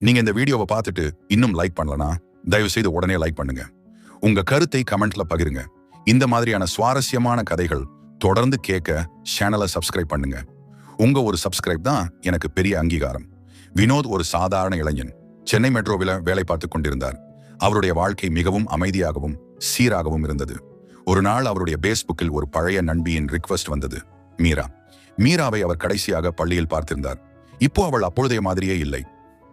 நீங்க இந்த வீடியோவை பார்த்துட்டு இன்னும் லைக் பண்ணலனா தயவு செய்து உடனே லைக் பண்ணுங்க. உங்க கருத்தை கமெண்ட்ல பகிருங்க. இந்த மாதிரியான சுவாரஸ்யமான கதைகள் தொடர்ந்து கேட்க சேனலை சப்ஸ்கிரைப் பண்ணுங்க. உங்க ஒரு சப்ஸ்கிரைப் தான் எனக்கு பெரிய அங்கீகாரம். வினோத் ஒரு சாதாரண இளைஞன். சென்னை மெட்ரோவில் வேலை பார்த்து கொண்டிருந்தார். அவருடைய வாழ்க்கை மிகவும் அமைதியாகவும் சீராகவும் இருந்தது. ஒரு நாள் அவருடைய பேஸ்புக்கில் ஒரு பழைய நண்பியின் ரிக்வெஸ்ட் வந்தது. மீரா. மீராவை அவர் கடைசியாக பள்ளியில் பார்த்திருந்தார். இப்போ அவள் அப்பொழுதைய மாதிரியே இல்லை.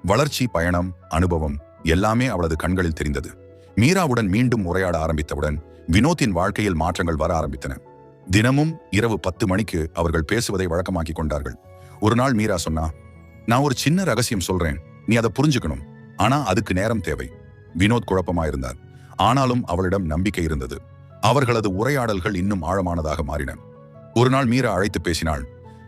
வளர்ச்சி பயணம் அனுபவம் எல்லாமே அவளது கண்களில் தெரிந்தது. மீராவுடன் மீண்டும் உரையாட ஆரம்பித்தவுடன் வினோத்தின் வாழ்க்கையில் மாற்றங்கள் வர ஆரம்பித்தன. தினமும் இரவு பத்து மணிக்கு அவர்கள் பேசுவதை வழக்கமாக்கி கொண்டார்கள். ஒரு நாள் மீரா சொன்னா நான் ஒரு சின்ன ரகசியம் சொல்றேன். நீ அதை புரிஞ்சுக்கணும். ஆனா அதுக்கு நேரம் தேவை. வினோத் குழப்பமாயிருந்தார். ஆனாலும் அவளிடம் நம்பிக்கை இருந்தது. அவர்களது உரையாடல்கள் இன்னும் ஆழமானதாக மாறின. ஒரு நாள் மீரா அழைத்து பேசினாள்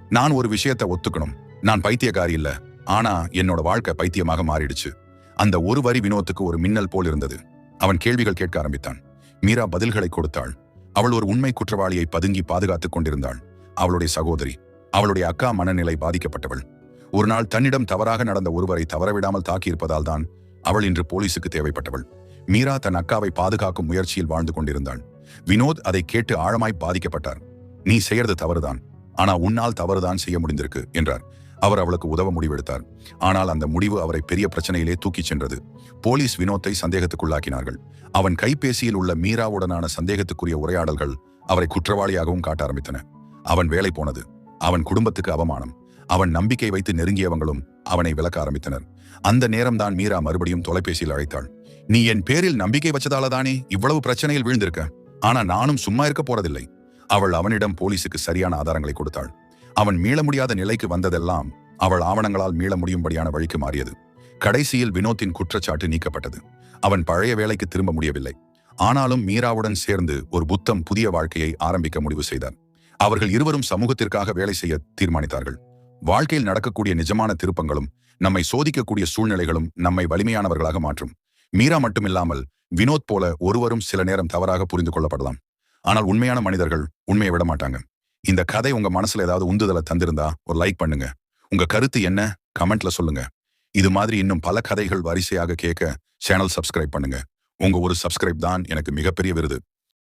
நான் ஒரு விஷயத்தை ஒத்துக்கணும். நான் பைத்தியக்காரி இல்ல. ஆனா என்னோட வாழ்க்கை பைத்தியமாக மாறிடுச்சு. அந்த ஒரு வரி வினோத்துக்கு ஒரு மின்னல் போல் இருந்தது. அவன் கேள்விகள் கேட்க ஆரம்பித்தான். மீரா பதில்களை கொடுத்தாள். அவள் ஒரு உண்மை குற்றவாளியை பதுங்கி பாதுகாத்துக் கொண்டிருந்தாள். அவளுடைய சகோதரி அவளுடைய அக்கா மனநிலை பாதிக்கப்பட்டவள். ஒரு நாள் தன்னிடம் தவறாக நடந்த ஒருவரை தவறவிடாமல் தாக்கியிருப்பதால் தான் அவள் இன்று போலீசுக்கு தேவைப்பட்டவள். மீரா தன் அக்காவை பாதுகாக்கும் முயற்சியில் வாழ்ந்து கொண்டிருந்தாள். வினோத் அதை கேட்டு ஆழமாய் பாதிக்கப்பட்டார். நீ செய்யறது தவறுதான். ஆனா உன்னால் தவறுதான் செய்ய முடிந்திருக்கு என்றார். அவர் அவளுக்கு உதவ முடிவெடுத்தார். ஆனால் அந்த முடிவு அவரை பெரிய பிரச்சனையிலே தூக்கிச் சென்றது. போலீஸ் வினோத்தை சந்தேகத்துக்குள்ளாக்கினார்கள். அவன் கைபேசியில் உள்ள மீராவுடனான சந்தேகத்துக்குரிய உரையாடல்கள் அவரை குற்றவாளியாகவும் காட்ட ஆரம்பித்தன. அவன் வேலை போனது. அவன் குடும்பத்துக்கு அவமானம். அவன் நம்பிக்கை வைத்து நெருங்கியவங்களும் அவனை விளக்க ஆரம்பித்தனர். அந்த நேரம்தான் மீரா மறுபடியும் தொலைபேசியில் அழைத்தாள். நீ என் பேரில் நம்பிக்கை வச்சதால தானே இவ்வளவு பிரச்சனையில் வீழ்ந்திருக்க? ஆனா நானும் சும்மா இருக்க போறதில்லை. அவள் அவனிடம் போலீசுக்கு சரியான ஆதாரங்களை கொடுத்தாள். அவன் மீள முடியாத நிலைக்கு வந்ததெல்லாம் அவள் ஆவணங்களால் மீள முடியும்படியான வழிக்கு மாறியது. கடைசியில் வினோத்தின் குற்றச்சாட்டு நீக்கப்பட்டது. அவன் பழைய வேலைக்கு திரும்ப முடியவில்லை. ஆனாலும் மீராவுடன் சேர்ந்து ஒரு புத்தம் புதிய வாழ்க்கையை ஆரம்பிக்க முடிவு செய்தார். அவர்கள் இருவரும் சமூகத்திற்காக வேலை செய்ய தீர்மானித்தார்கள். வாழ்க்கையில் நடக்கக்கூடிய நிஜமான திருப்பங்களும் நம்மை சோதிக்கக்கூடிய சூழ்நிலைகளும் நம்மை வலிமையானவர்களாக மாற்றும். மீரா மட்டுமில்லாமல் வினோத் போல ஒருவரும் சில நேரம் தவறாக புரிந்து கொள்ளப்படலாம். ஆனால் உண்மையான மனிதர்கள் உண்மையை விட மாட்டாங்க. இந்த கதை உங்க மனசுல ஏதாவது உந்துதலை தந்திருந்தா ஒரு லைக் பண்ணுங்க. உங்க கருத்து என்ன? கமெண்ட்ல சொல்லுங்க. இது மாதிரி இன்னும் பல கதைகள் வரிசையாக கேட்க சேனல் சப்ஸ்கிரைப் பண்ணுங்க. உங்க ஒரு சப்ஸ்கிரைப் தான் எனக்கு மிகப்பெரிய விருது.